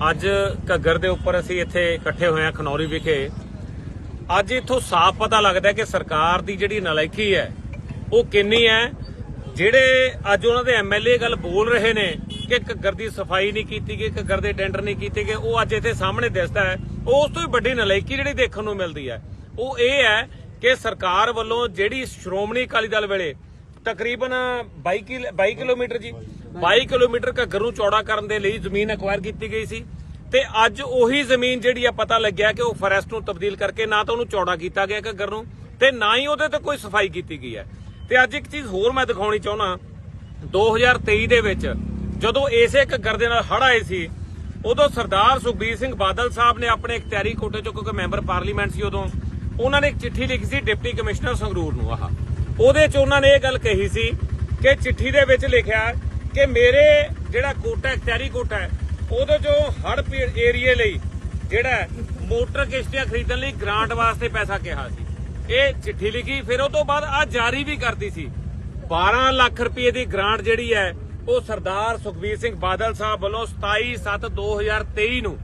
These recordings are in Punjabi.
ਅੱਜ ਘੱਗਰ ਦੇ ਉੱਪਰ ਅਸੀਂ ਇੱਥੇ ਇਕੱਠੇ ਹੋਏ ਹਾਂ ਖਨੌਰੀ ਵਿਖੇ। ਅੱਜ ਇੱਥੋਂ ਸਾਫ਼ ਪਤਾ ਲੱਗਦਾ ਕਿ ਸਰਕਾਰ ਦੀ ਜਿਹੜੀ ਨਲਾਇਕੀ ਹੈ, ਉਹ ਕਿੰਨੀ ਹੈ? ਜਿਹੜੇ ਅੱਜ ਉਹਨਾਂ ਦੇ ਐਮਐਲਏ ਗੱਲ ਬੋਲ ਰਹੇ ਨੇ ਕਿ ਘੱਗਰ ਦੀ ਸਫ਼ਾਈ ਨਹੀਂ ਕੀਤੀ ਗਈ, ਘੱਗਰ ਦੇ ਟੈਂਡਰ ਨਹੀਂ ਕੀਤੇ ਗਏ, ਉਹ ਅੱਜ ਇੱਥੇ ਸਾਹਮਣੇ ਦਿਸਦਾ ਹੈ। ਉਸ ਤੋਂ ਵੀ ਵੱਡੀ ਨਲਾਇਕੀ ਜਿਹੜੀ ਦੇਖਣ ਨੂੰ ਮਿਲਦੀ ਹੈ, ਉਹ ਇਹ ਹੈ ਕਿ ਸਰਕਾਰ ਵੱਲੋਂ ਜਿਹੜੀ ਸ਼੍ਰੋਮਣੀ ਅਕਾਲੀ ਦਲ ਵੇਲੇ ਤਕਰੀਬਨ 22 ਕਿਲ- 22 ਕਿਲੋਮੀਟਰ ਜੀ 22 ਕਿਲੋਮੀਟਰ ਘੱਗਰ ਨੂੰ ਚੌੜਾ ਕਰਨ ਦੇ ਲਈ ਜ਼ਮੀਨ ਐਕਵਾਇਰ ਕੀਤੀ ਗਈ ਸੀ ਤੇ ਅੱਜ ਉਹੀ ਜ਼ਮੀਨ ਜਿਹੜੀ ਆ ਪਤਾ ਲੱਗਿਆ ਕਿ ਉਹ ਫੋਰੈਸਟ ਨੂੰ ਤਬਦੀਲ ਕਰਕੇ ਨਾ ਤਾਂ ਉਹਨੂੰ ਚੌੜਾ ਕੀਤਾ ਗਿਆ ਘੱਗਰ ਨੂੰ ਤੇ ਨਾ ਹੀ ਉਹਦੇ ਤੇ ਕੋਈ ਸਫ਼ਾਈ ਕੀਤੀ ਗਈ ਹੈ। ਤੇ ਅੱਜ ਇੱਕ ਚੀਜ਼ ਹੋਰ ਮੈਂ ਦਿਖਾਉਣੀ ਚਾਹੁੰਦਾ 2023 ਦੇ ਵਿੱਚ ਜਦੋਂ ਇਸੇ ਘੱਗਰ ਦੇ ਨਾਲ ਹੜ ਆਏ ਸੀ, ਉਦੋਂ ਸਰਦਾਰ ਸੁਖਬੀਰ ਸਿੰਘ ਬਾਦਲ ਸਾਹਿਬ ਨੇ ਆਪਣੇ ਇਖਤਿਆਰੀ ਕੋਟੇ ਚੋਂ ਕਿਉਂਕਿ ਮੈਂਬਰ ਪਾਰਲੀਮੈਂਟ ਸੀ ਉਦੋਂ, ਉਹਨਾਂ ਨੇ ਇੱਕ ਚਿੱਠੀ ਲਿਖੀ ਸੀ ਡਿਪਟੀ ਕਮਿਸ਼ਨਰ ਸੰਗਰੂਰ ਨੂੰ, ਆਹ। ਉਹਦੇ ਚ ਉਹਨਾਂ ਨੇ ਇਹ ਗੱਲ ਕਹੀ ਸੀ ਕਿ ਚਿੱਠੀ ਦੇ ਵਿੱਚ ਲਿਖਿਆ ਕਿ ਮੇਰੇ ਜਿਹੜਾ ਕੋਟਾ ਇਖਤਿਆਰੀ ਕੋਟਾ ਹੈ, ਉਹਦੇ ਚੋਂ ਹੜ ਏਰੀਏ ਲਈ ਜਿਹੜਾ ਮੋਟਰ ਕਿਸ਼ਤੀਆਂ ਖਰੀਦਣ ਲਈ ਗ੍ਰਾਂਟ ਵਾਸਤੇ ਪੈਸਾ ਕਿਹਾ ਸੀ। ਇਹ ਚਿੱਠੀ ਲਿਖੀ, ਫਿਰ ਉਹ ਤੋਂ ਬਾਅਦ ਆ ਜਾਰੀ ਵੀ ਕਰਦੀ ਸੀ। 12 ਲੱਖ ਰੁਪਏ ਦੀ ਗ੍ਰਾਂਟ ਜਿਹੜੀ ਹੈ, ਉਹ ਸਰਦਾਰ ਸੁਖਬੀਰ ਸਿੰਘ ਬਾਦਲ ਸਾਹਿਬ ਵੱਲੋਂ 27/7/2023 ਨੂੰ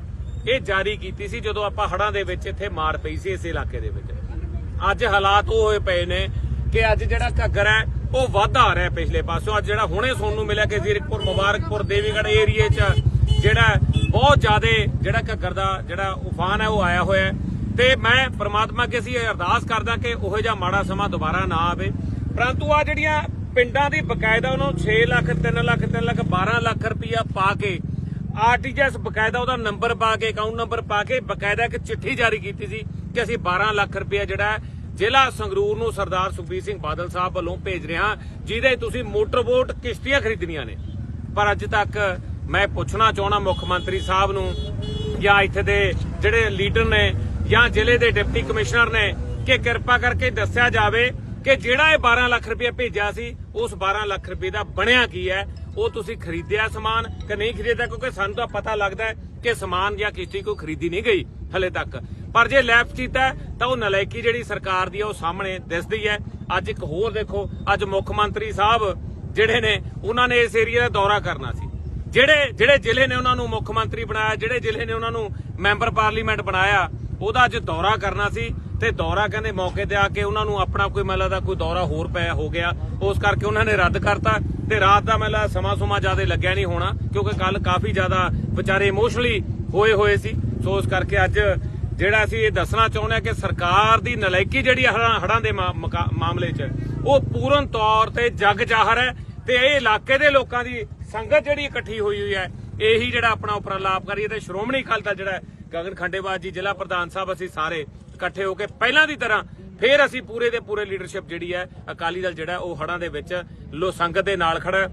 ਇਹ ਜਾਰੀ ਕੀਤੀ ਸੀ, ਜਦੋਂ ਆਪਾਂ ਹੜਾਂ ਦੇ ਵਿੱਚ ਇੱਥੇ ਮਾਰ ਪਈ ਸੀ, ਇਸ ਇਲਾਕੇ ਦੇ ਵਿੱਚ। ਅੱਜ ਹਾਲਾਤ ਉਹ ਹੋਏ ਪਏ ਨੇ ਕਿ ਅੱਜ ਜਿਹੜਾ ਘੱਗਰ ਹੈ ਉਹ ਵਾਧਾ ਆ ਰਿਹਾ ਪਿਛਲੇ ਪਾਸੋਂ। ਅੱਜ ਜਿਹੜਾ ਹੁਣੇ ਸੁਣਨ ਨੂੰ ਮਿਲਿਆ ਕਿ ਜ਼ੀਰਕਪੁਰ, ਮੁਬਾਰਕਪੁਰ, ਦੇਵੀਗੜ੍ਹ ਏਰੀਏ 'ਚ ਜਿਹੜਾ ਬਹੁਤ ਜ਼ਿਆਦਾ ਜਿਹੜਾ ਘੱਗਰ ਦਾ ਜਿਹੜਾ ਉਫਾਨ ਹੈ, ਉਹ ਆਇਆ ਹੋਇਆ ਤੇ ਮੈਂ ਪ੍ਰਮਾਤਮਾ ਅੱਗੇ ਅਸੀਂ ਅਰਦਾਸ ਕਰਦਾ ਕਿ ਉਹੋ ਜਿਹਾ ਮਾੜਾ ਸਮਾਂ ਦੁਬਾਰਾ ਨਾ ਆਵੇ। ਪਰੰਤੂ ਆ ਜਿਹੜੀਆਂ ਪਿੰਡਾਂ ਦੀ ਬਕਾਇਦਾ ਉਹਨਾਂ ਨੂੰ 6 ਲੱਖ 3 ਲੱਖ 3 ਲੱਖ 12 ਲੱਖ ਰੁਪਇਆ ਪਾ ਕੇ ਆਰਟੀਜੀਐਸ ਬਕਾਇਦਾ ਉਹਦਾ ਨੰਬਰ ਪਾ ਕੇ, ਅਕਾਊਂਟ ਨੰਬਰ ਪਾ ਕੇ ਬਕਾਇਦਾ ਇੱਕ ਚਿੱਠੀ ਜਾਰੀ ਕੀਤੀ ਸੀ ਕਿ ਅਸੀਂ 12 ਲੱਖ ਰੁਪਇਆ ਜਿਹੜਾ ਜ਼ਿਲ੍ਹਾ ਸੰਗਰੂਰ ਨੂੰ ਸਰਦਾਰ ਸੁਖਬੀਰ ਸਿੰਘ ਬਾਦਲ ਸਾਹਿਬ ਵੱਲੋਂ ਭੇਜ ਰਿਹਾ ਜਿਹਦੇ ਤੁਸੀਂ ਮੋਟਰ ਬੋਟ ਕਿਸ਼ਤੀਆਂ ਖਰੀਦਣੀਆਂ ਨੇ। ਪਰ ਅੱਜ ਤੱਕ ਮੈਂ ਪੁੱਛਣਾ ਚਾਹਣਾ ਮੁੱਖ ਮੰਤਰੀ ਸਾਹਿਬ ਨੂੰ, ਜਾਂ ਇੱਥੇ ਦੇ ਜਿਹੜੇ ਲੀਡਰ ਨੇ, ਜਾਂ ਜ਼ਿਲ੍ਹੇ ਦੇ ਡਿਪਟੀ ਕਮਿਸ਼ਨਰ ਨੇ, ਕਿ ਕਿਰਪਾ ਕਰਕੇ ਦੱਸਿਆ ਜਾਵੇ ਕਿ ਜਿਹੜਾ ਇਹ 12 ਲੱਖ ਰੁਪਏ ਭੇਜਿਆ ਸੀ, ਉਸ 12 ਲੱਖ ਰੁਪਏ ਦਾ ਬਣਿਆ ਕੀ ਹੈ? ਉਹ ਤੁਸੀਂ ਖਰੀਦਿਆ ਸਮਾਨ ਕਿ ਨਹੀਂ ਖਰੀਦਿਆ? ਕਿਉਂਕਿ ਸਾਨੂੰ ਤਾਂ ਪਤਾ ਲੱਗਦਾ ਕਿ ਸਮਾਨ ਜਾਂ ਕਿਸ਼ਤੀ ਕੋਈ ਖਰੀਦੀ ਨਹੀਂ ਗਈ ਹਲੇ ਤੱਕ। ਪਰ ਜੇ ਲੈਫਟ ਕੀਤਾ ਤਾਂ ਉਹ ਨਲਾਇਕੀ ਜਿਹੜੀ ਸਰਕਾਰ ਦੀ ਉਹ ਸਾਹਮਣੇ ਦਿਸਦੀ ਹੈ। ਅੱਜ ਇੱਕ ਹੋਰ ਦੇਖੋ, ਅੱਜ ਮੁੱਖ ਮੰਤਰੀ ਸਾਹਿਬ ਜਿਹੜੇ ਨੇ, ਉਹਨਾਂ ਨੇ ਇਸ ਏਰੀਆ ਦਾ ਦੌਰਾ ਕਰਨਾ ਸੀ। ਜਿਹੜੇ ਜਿਹੜੇ ਜ਼ਿਲ੍ਹੇ ਨੇ ਉਹਨਾਂ ਨੂੰ ਮੁੱਖ ਮੰਤਰੀ ਬਣਾਇਆ, ਜਿਹੜੇ ਜ਼ਿਲ੍ਹੇ ਨੇ ਉਹਨਾਂ ਨੂੰ ਮੈਂਬਰ ਪਾਰਲੀਮੈਂਟ ਬਣਾਇਆ, ਉਹਦਾ ਅੱਜ ਦੌਰਾ ਕਰਨਾ ਸੀ। ਤੇ ਦੌਰਾ ਕਹਿੰਦੇ ਮੌਕੇ ਤੇ ਆ ਕੇ ਉਹਨਾਂ ਨੂੰ ਆਪਣਾ ਕੋਈ ਮਤਲਬ ਦਾ ਕੋਈ ਦੌਰਾ ਹੋਰ ਪਿਆ ਹੋ ਗਿਆ। ਉਸ ਕਰਕੇ ਉਹਨਾਂ ਨੇ ਰੱਦ ਕਰਤਾ। ਤੇ ਰਾਤ ਦਾ ਮਤਲਬ ਸਮਾਂ ਸੁਮਾ ਜ਼ਿਆਦਾ ਲੱਗਿਆ ਨਹੀਂ ਹੋਣਾ, ਕਿਉਂਕਿ ਕੱਲ ਕਾਫੀ ਜ਼ਿਆਦਾ ਵਿਚਾਰੇ ਇਮੋਸ਼ਨਲੀ ਹੋਏ ਹੋਏ ਸੀ। ਸੋ ਉਸ ਕਰਕੇ ਅੱਜ ਜਿਹੜਾ ਅਸੀਂ ਇਹ ਦੱਸਣਾ ਚਾਹੁੰਦੇ ਹਾਂ ਕਿ ਸਰਕਾਰ ਦੀ ਨਲਾਇਕੀ ਜਿਹੜੀ ਹੜ੍ਹਾਂ ਦੇ ਮਾਮਲੇ 'ਚ, ਉਹ ਪੂਰਨ ਤੌਰ ਤੇ ਜਗ ਜਾਹਰ ਹੈ ਤੇ ਇਹ ਇਲਾਕੇ ਦੇ ਲੋਕਾਂ ਦੀ ਸੰਗਤ ਜਿਹੜੀ ਇਕੱਠੀ ਹੋਈ ਹੋਈ ਹੈ, ਇਹੀ ਜਿਹੜਾ ਆਪਣਾ ਉਪਰਾਲਾ ਆਪ ਕਰੀਏ ਤੇ ਸ਼੍ਰੋਮਣੀ ਅਕਾਲੀ ਦਲ ਜਿਹੜਾ ਗਗਨ ਖੰਡੇਵਾਲ ਜੀ, ਜ਼ਿਲ੍ਹਾ ਪ੍ਰਧਾਨ ਸਾਹਿਬ, ਅਸੀਂ ਸਾਰੇ ਇਕੱਠੇ ਹੋ ਕੇ ਪਹਿਲਾਂ ਦੀ ਤਰ੍ਹਾਂ ਫੇਰ ਅਸੀਂ ਪੂਰੇ ਦੇ ਪੂਰੇ ਲੀਡਰਸ਼ਿਪ ਜਿਹੜੀ ਹੈ, ਅਕਾਲੀ ਦਲ ਜਿਹੜਾ, ਉਹ ਹੜ੍ਹਾਂ ਦੇ ਵਿੱਚ ਲੋ ਸੰਗਤ ਦੇ ਨਾਲ ਖੜਾ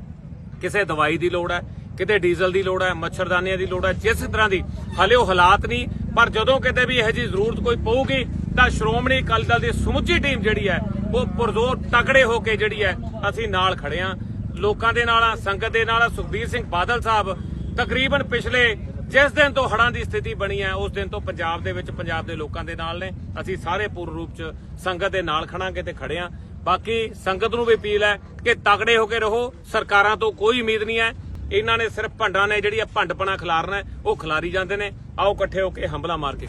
ਕਿਸੇ ਦਵਾਈ ਦੀ ਲੋੜ ਹੈ, ਕਿਤੇ ਡੀਜ਼ਲ ਦੀ ਲੋੜ ਹੈ, ਮੱਛਰਦਾਨੀਆਂ ਦੀ ਲੋੜ ਹੈ, ਜਿਸ ਤਰ੍ਹਾਂ ਦੀ ਹਲੇ ਉਹ ਹਾਲਾਤ ਨਹੀਂ ਪਰ ਜਦੋਂ ਕਿਤੇ ਵੀ ਇਹੋ ਜਿਹੀ ਜ਼ਰੂਰਤ ਕੋਈ ਪਊਗੀ, ਤਾਂ ਸ਼੍ਰੋਮਣੀ ਅਕਾਲੀ ਦਲ ਦੀ ਸਮੁੱਚੀ ਟੀਮ ਜਿਹੜੀ ਹੈ, ਉਹ ਪੁਰਜ਼ੋਰ ਤਕੜੇ ਹੋ ਕੇ ਜਿਹੜੀ ਹੈ, ਅਸੀਂ ਨਾਲ ਖੜੇ ਹਾਂ। ਲੋਕਾਂ ਦੇ ਨਾਲ ਆ ਸੰਗਤ ਦੇ ਨਾਲ ਆ। ਸੁਖਬੀਰ ਸਿੰਘ ਬਾਦਲ ਸਾਹਿਬ, ਤਕਰੀਬਨ ਪਿਛਲੇ ਜਿਸ ਦਿਨ ਤੋਂ ਹੜਾਂ ਦੀ ਸਥਿਤੀ ਬਣੀ ਹੈ, ਉਸ ਦਿਨ ਤੋਂ ਪੰਜਾਬ ਦੇ ਵਿੱਚ ਪੰਜਾਬ ਦੇ ਲੋਕਾਂ ਦੇ ਨਾਲ ਨੇ। ਅਸੀਂ ਸਾਰੇ ਪੂਰਨ ਰੂਪ ਚ ਸੰਗਤ ਦੇ ਨਾਲ ਖੜਾਂਗੇ ਤੇ ਖੜੇ ਹਾਂ। ਬਾਕੀ ਸੰਗਤ ਨੂੰ ਵੀ ਅਪੀਲ ਹੈ ਕਿ ਤਗੜੇ ਹੋ ਕੇ ਰਹੋ। ਸਰਕਾਰਾਂ ਤੋਂ ਕੋਈ ਉਮੀਦ ਨਹੀਂ ਹੈ। ਇਹਨਾਂ ਨੇ ਸਿਰਫ ਭੰਡਾਂ ਨੇ ਜਿਹੜੀ ਆ ਭੰਡਪਣਾ ਖਿਲਾਰਨਾ ਉਹ ਖਿਲਾਰੀ ਜਾਂਦੇ ਨੇ। ਆਓ ਇਕੱਠੇ ਹੋ ਕੇ ਹੰਬਲਾ ਮਾਰ ਕੇ।